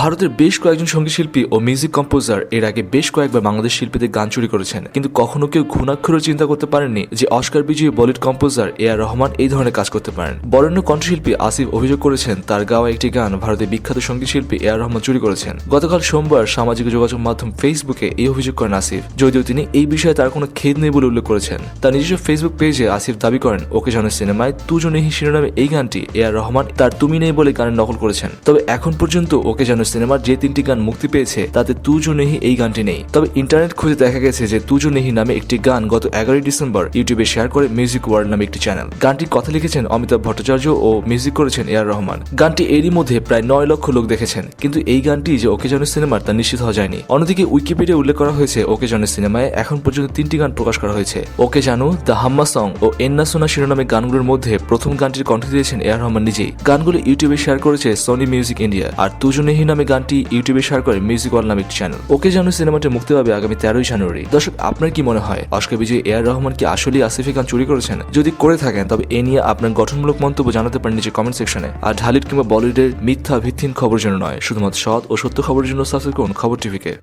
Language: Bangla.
ভারতের বেশ কয়েকজন সংগীত শিল্পী ও মিউজিক কম্পোজার এর আগে বেশ কয়েকবার বাংলাদেশ শিল্পীদের গান চুরি করেছেন। কিন্তু কখনো কেউ ঘুণাক্ষরেও চিন্তা করতে পারেননি যে অস্কার বিজয়ী Bollywood composer A R Rahman এই ধরনের কাজ করতে পারেন। বরেণ্য কণ্ঠশিল্পী আসিফ অভিযোগ করেছেন, তার গাওয়া একটি গান ভারতের বিখ্যাত সংগীত শিল্পী এ আর রহমান চুরি করেছেন। গতকাল সোমবার সামাজিক যোগাযোগ মাধ্যম ফেসবুকে এই অভিযোগ করেন আসিফ। যদিও তিনি এই বিষয়ে তার কোনো খেদ নেই বলে উল্লেখ করেছেন। তার নিজস্ব ফেসবুক পেজে আসিফ দাবি করেন, ওকে জনের সিনেমায় তুজো নেহি শিরোনামে এই গানটি এ আর রহমান তার তুমি নেই বলে গানের নকল করেছেন। তবে এখন পর্যন্ত ওকে যেন সিনেমার যে তিনটি গান মুক্তি পেয়েছে, তাতে তুজো নেহি এই গানটি নেই। তবে ইন্টারনেট খুঁজে দেখা গেছে যে তুজো নেহি নামে একটি গান গত এগারোই ডিসেম্বর ইউটিউবে শেয়ার করে মিউজিক ওয়ার্ল্ড নামে একটি চ্যানেল গানটির কথা লিখেছেন অমিতাভ ভট্টাচার্য ও মিউজিক করেছেন এ আর রহমান। গানটি এরই মধ্যে প্রায় নয় লক্ষ লোক দেখেছেন, কিন্তু এই গানটি যে ওকে জনের সিনেমার তা নিশ্চিত হওয়া যায়নি। অন্যদিকে উইকিপিডিয়া উল্লেখ করা হয়েছে ওকে জনের সিনেমায় এখন পর্যন্ত তিনটি গান প্রকাশ করা হয়েছে। ওকে জানু দ্য হাম্মা সং ও এন্না সোনা শিরোনামে গানগুলোর মধ্যে প্রথম গানটির কণ্ঠ দিয়েছেন এ আর রহমান নিজেই। গানগুলো ইউটিউবে শেয়ার করেছে সোনি মিউজিক ইন্ডিয়া আর তুজো নেহি নামে গানটি ইউটিউবে শেয়ার করে মিউজিক ওয়াল নামে একটি চ্যানেল ওকে জানু সিনেমাটি মুক্তি পাবে আগামী তেরোই জানুয়ারি। দর্শক, আপনার কি মনে হয়, অস্কার বিজয়ী, এ আর রহমান কি আসলেই আসিফি গান চুরি করেছেন? যদি করে থাকেন, তবে এ নিয়ে আপনার গঠনমূলক মন্তব্য জানাতে পারেন নিজের কমেন্ট সেকশনে আর ঢালিউড কিংবা বলিউডের মিথ্যা ভিত্তিহীন খবর জন্য নয়, শুধুমাত্র সৎ ও সত্য খবরের জন্য সাবস্ক্রাইব করুন খবর টিভিকে।